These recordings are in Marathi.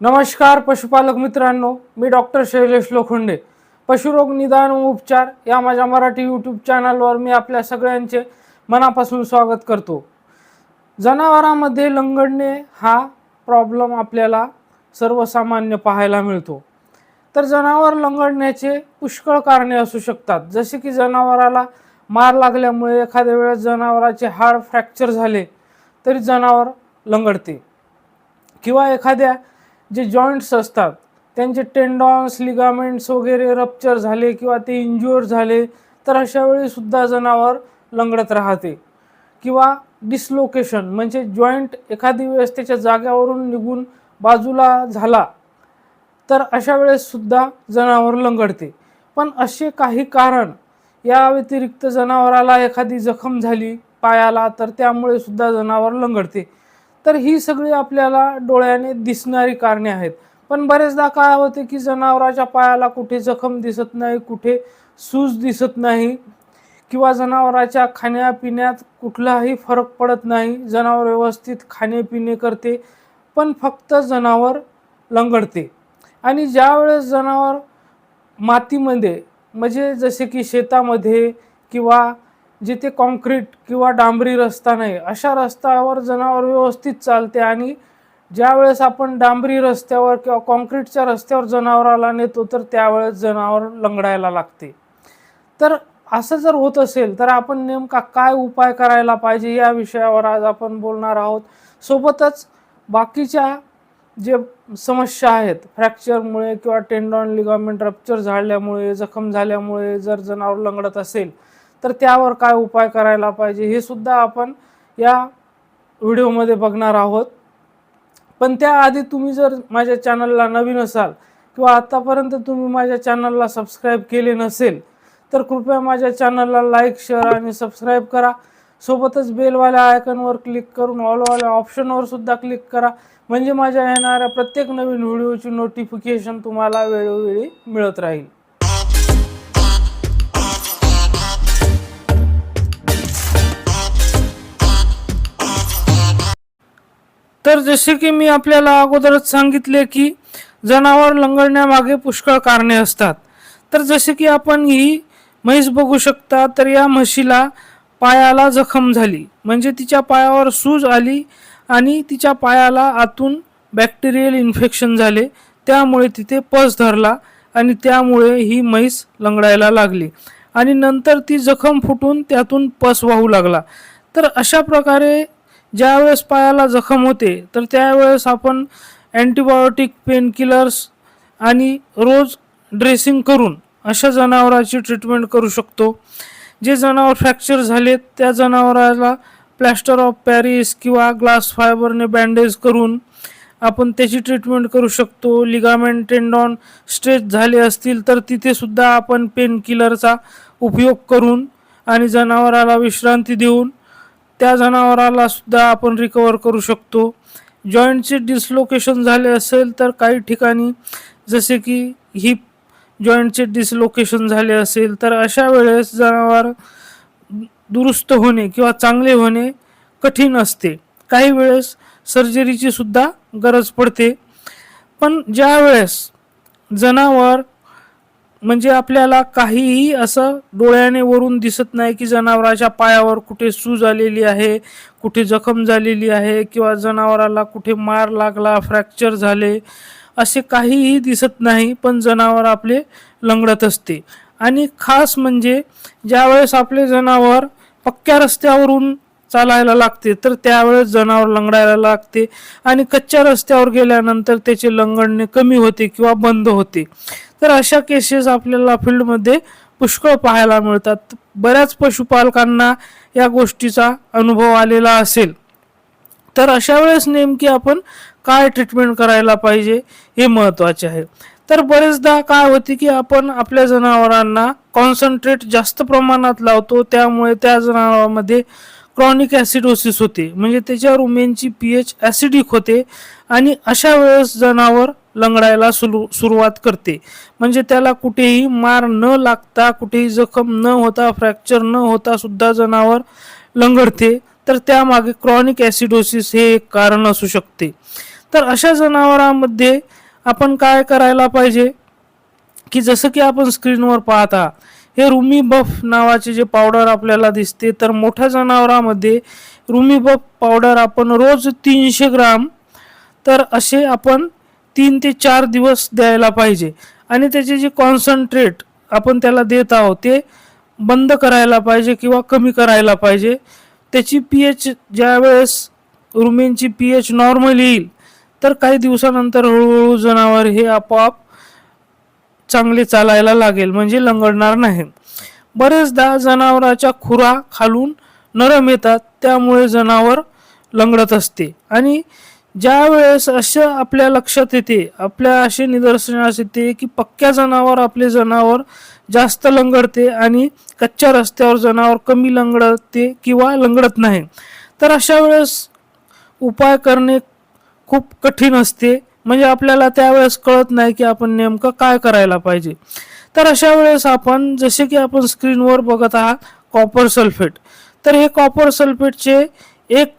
नमस्कार पशुपालक मित्रांनो. मी डॉक्टर शैलेश लोखंडे. पशुरोग निदान व उपचार या माझ्या मराठी यूट्यूब चॅनलवर मी आपल्या सगळ्यांचे मनापासून स्वागत करतो. जनावरांमध्ये लंगडणे हा प्रॉब्लेम आपल्याला सर्वसामान्य पाहायला मिळतो. तर जनावर लंगडण्याचे पुष्कळ कारणे असू शकतात. जसे की जनावराला मार लागल्यामुळे एखाद्या वेळेस जनावराचे हाड फ्रॅक्चर झाले तरी जनावर लंगडते. किंवा एखाद्या जे जॉईंट्स असतात त्यांचे टेंडॉन्स लिगामेंट्स वगैरे रप्चर झाले किंवा ते इंज्युअर झाले तर अशा वेळीसुद्धा जनावर लंगडत राहते. किंवा डिसलोकेशन म्हणजे जॉईंट एखादी वेळेस त्याच्या जाग्यावरून निघून बाजूला झाला तर अशा वेळेससुद्धा जनावर लंगडते. पण असे काही कारण या व्यतिरिक्त जनावराला एखादी जखम झाली पायाला तर त्यामुळे सुद्धा जनावर लंगडते. तर ही सगळी आपल्याला डोळ्याने दिसणारी कारणे आहेत. पण बरेचदा काय होते की जनावराच्या पायाला कुठे जखम दिसत नाही कुठे सूज दिसत नाही किंवा जनावराच्या खाण्यापिण्यात कुठलाही फरक पडत नाही. जनावर व्यवस्थित खाणेपिणे करते पण फक्त जनावर लंगडते. आणि ज्यावेळेस जनावर मातीमध्ये म्हणजे जसे की शेतामध्ये किंवा जिथे कॉन्क्रीट किंवा डांबरी रस्ता नाही अशा रस्त्यावर जनावर व्यवस्थित चालते आणि ज्यावेळेस आपण डांबरी रस्त्यावर किंवा कॉन्क्रीटच्या रस्त्यावर जनावराला नेतो तर त्यावेळेस जनावर लंगडायला लागते. तर असं जर होत असेल तर आपण नेमका काय उपाय करायला पाहिजे या विषयावर आज आपण बोलणार आहोत. सोबतच बाकीच्या जे समस्या आहेत फ्रॅक्चरमुळे किंवा टेंडॉन लिगामेंट रप्चर झाल्यामुळे जखम झाल्यामुळे जर जनावर लंगडत असेल तर त्यावर काय उपाय करायला पाहिजे हे सुद्धा आपण या व्हिडिओमध्ये बघणार आहोत. पण त्याआधी तुम्ही जर माझ्या चॅनलला नवीन असाल किंवा आत्तापर्यंत तुम्ही माझ्या चॅनलला सबस्क्राईब केले नसेल तर कृपया माझ्या चॅनलला लाईक शेअर आणि सबस्क्राईब करा. सोबतच बेलवाल्या आयकनवर क्लिक करून ऑलवाल्या ऑप्शनवर सुद्धा क्लिक करा. म्हणजे माझ्या येणाऱ्या प्रत्येक नवीन व्हिडिओची नोटिफिकेशन तुम्हाला वेळोवेळी मिळत राहील. तर जसे की मी आपल्याला अगोदरच सांगितले की जनावर लंगडण्यामागे पुष्कळ कारणे असतात. तर जसे की आपण ही म्हैस बघू शकता तर या म्हशीला पायाला जखम झाली. म्हणजे तिच्या पायावर सूज आली आणि तिच्या पायाला आतून बॅक्टेरियल इन्फेक्शन झाले. त्यामुळे तिथे पस धरला आणि त्यामुळे ही म्हैस लंगडायला लागली. आणि नंतर ती जखम फुटून त्यातून पस वाहू लागला. तर अशा प्रकारे ज्यावेळेस पायाला जखम होते तर त्यावेळेस आपण अँटीबायोटिक पेनकिलर्स आणि रोज ड्रेसिंग करून अशा जनावराची ट्रीटमेंट करू शकतो. जे जनावर फ्रॅक्चर झाले त्या जनावराला प्लॅस्टर ऑफ पॅरिस किंवा ग्लास फायबरने बँडेज करून आपण त्याची ट्रीटमेंट करू शकतो. लिगामेंट टेंडॉन स्ट्रेच झाले असतील तर तिथेसुद्धा आपण पेनकिलरचा उपयोग करून आणि जनावराला विश्रांती देऊन त्या जनावराला सुद्धा आपण रिकवर करू शकतो. जॉईंटचे डिसलोकेशन झाले असेल तर काही ठिकाणी जसे की हिप जॉईंटचे डिसलोकेशन झाले असेल तर अशा वेळेस जनावर दुरुस्त होणे किंवा चांगले होणे कठीण असते. काही वेळेस सर्जरीची सुद्धा गरज पडते. पण ज्या वेळेस जनावर म्हणजे आपल्याला काहीही असं डोळ्याने वरून दिसत नाही की जनावराच्या पायावर कुठे सूज आलेली आहे कुठे जखम झालेली आहे किंवा जनावराला कुठे मार लागला फ्रॅक्चर झाले असे काहीही दिसत नाही पण जनावर आपले लंगडत असते. आणि खास म्हणजे ज्यावेळेस आपले जनावर पक्क्या रस्त्यावरून चालायला लागते तर त्यावेळेस जनावर लंगडायला लागते. आणि कच्च्या रस्त्यावर गेल्यानंतर त्याचे लंगडणे कमी होते किंवा बंद होते. तर अशा केसेस आपल्याला फील्डमध्ये पुष्कळ पाहायला मिळतात. बऱ्याच पशुपालकांना या गोष्टीचा अनुभव आलेला असेल. तर अशा वेळेस नेमकी आपण काय ट्रीटमेंट करायला पाहिजे हे महत्त्वाचे आहे. तर बरेचदा काय होते की आपण आपल्या जनावरांना कॉन्सन्ट्रेट जास्त प्रमाणात लावतो त्यामुळे त्या जनावरांमध्ये क्रॉनिक ॲसिडोसिस होते. म्हणजे त्याच्या रुमेनची पी एच ॲसिडिक होते आणि अशा वेळेस जनावर लंगडायला सुरू सुरुवात करते. म्हणजे त्याला कुठेही मार न लागता कुठेही जखम न होता फ्रॅक्चर न होता सुद्धा जनावर लंगडते. तर त्यामागे क्रॉनिक ॲसिडोसिस हे एक कारण असू शकते. तर अशा जनावरांमध्ये आपण काय करायला पाहिजे? की जसं की आपण स्क्रीनवर पाहता हे रुमी बफ नावाचे जे पावडर आपल्याला दिसते तर मोठ्या जनावरामध्ये रुमी बफ पावडर आपण रोज तीनशे ग्राम तर असे आपण तीन ते चार दिवस द्यायला पाहिजे. आणि त्याचे जे कॉन्सन्ट्रेट आपण त्याला देत आहोत ते बंद करायला पाहिजे किंवा कमी करायला पाहिजे. त्याची पी एच ज्यावेळेस रुमेनची पी एच नॉर्मल येईल तर काही दिवसानंतर हळूहळू जनावर हे आपोआप चांगले चालायला लागेल म्हणजे लंगडणार नाही. बरेचदा जनावराच्या खुरा खालून नरम येतात त्यामुळे जनावर लंगडत असते. आणि ज्या वेळेस असं आपल्या लक्षात येते आपल्या असे निदर्शनास येते की पक्क्या जनावर आपले जनावर जास्त लंगडते आणि कच्च्या रस्त्यावर जनावर कमी लंगडते किंवा लंगडत नाही. तर अशा वेळेस उपाय करणे खूप कठीण असते. म्हणजे आपल्याला त्यावेळेस कळत नाही की आपण नेमकं काय करायला पाहिजे. तर अशा वेळेस आपण जसे की आपण स्क्रीनवर बघत आहात कॉपर सल्फेट तर हे कॉपर सल्फेटचे एक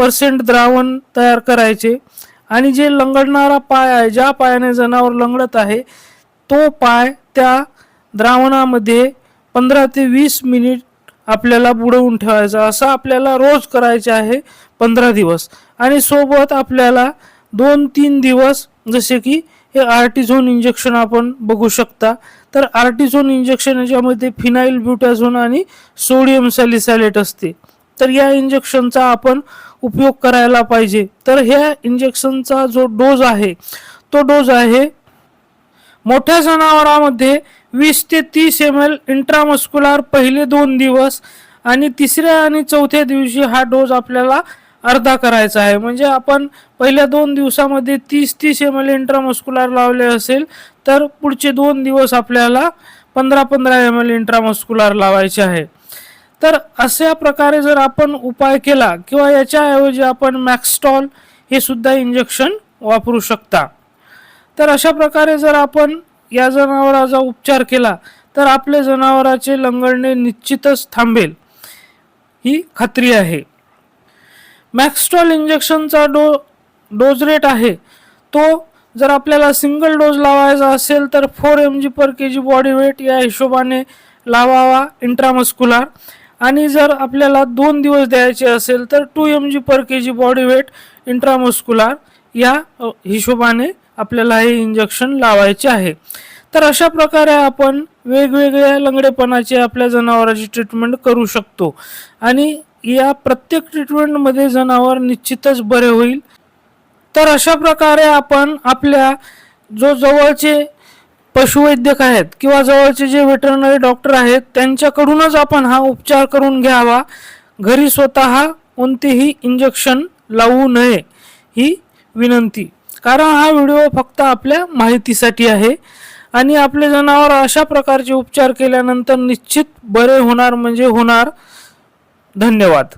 पर्सेंट द्रावण तयार करायचे. आणि जे लंगडणारा पाय आहे ज्या पायाने जनावर लंगडत आहे तो पाय त्या द्रावणामध्ये पंधरा ते वीस मिनिट आपल्याला बुडवून ठेवायचा. असं आपल्याला रोज करायचे आहे पंधरा दिवस. आणि सोबत आपल्याला दोन तीन दिवस जसे की हे आर्टिझोन इंजेक्शन आपण बघू शकता. तर आर्टिझोन इंजेक्शन याच्यामध्ये फिनाईल ब्युटॅझोन आणि सोडियम सॅलिसॅलेट असते. तर या इंजेक्शनचा आपण उपयोग करायला पाहिजे. तर ह्या इंजेक्शनचा जो डोज आहे तो डोज आहे मोठ्या जनावरांमध्ये वीस ते तीस एम एल इंट्रामस्क्युलर पहिले दोन दिवस आणि तिसऱ्या आणि चौथ्या दिवशी हा डोस आपल्याला अर्धा करायचा आहे. म्हणजे आपण पहिल्या दोन दिवसामध्ये तीस तीस एम एल इंट्रामस्क्युलर लावले असेल तर पुढचे दोन दिवस आपल्याला पंधरा पंधरा एम एल इंट्रामस्क्युलर लावायचे आहे. तर अशा प्रकारे जर आपण उपाय केला किंवा याच्याऐवजी आपण मॅक्स्टॉल हे सुद्धा इंजेक्शन वापरू शकता. तर अशा प्रकारे जर आपण या जनावराचा उपचार केला तर आपले जनावराचे लंगडणे निश्चितच थांबेल. ही खात्री आहे. मॅक्स्टॉल इंजेक्शनचा डो डोज रेट आहे. तो जर आपल्याला सिंगल डोज लावायचा असेल तर four M G per K G body weight या हिशोबाने लावावा इंट्रामस्क्युलार आणि जर आपल्याला दोन दिवस द्यायचे असेल तर two M G per K G body weight intramuscular या हिशोबाने आपल्याला हे इंजेक्शन लावायचे आहे. तर अशा प्रकारे आपण वेगवेगळ्या लंगडेपणाची आपल्या जनावराची ट्रीटमेंट करू शकतो. आणि या प्रत्येक ट्रीटमेंटमध्ये जनावर निश्चितच बरे होईल. तर अशा प्रकारे आपण आपल्या जो जवळचे पशुवैद्यक आहेत किंवा जवळचे जे व्हेटरनरी डॉक्टर आहेत त्यांच्याकडूनच आपण हा उपचार करून घ्यावा. घरी स्वतः कोणतेही इंजेक्शन लावू नये ही विनंती. कारण हा व्हिडिओ फक्त आपल्या माहितीसाठी आहे आणि आपले जनावर अशा प्रकारचे उपचार केल्यानंतर निश्चित बरे होणार म्हणजे होणार. धन्यवाद.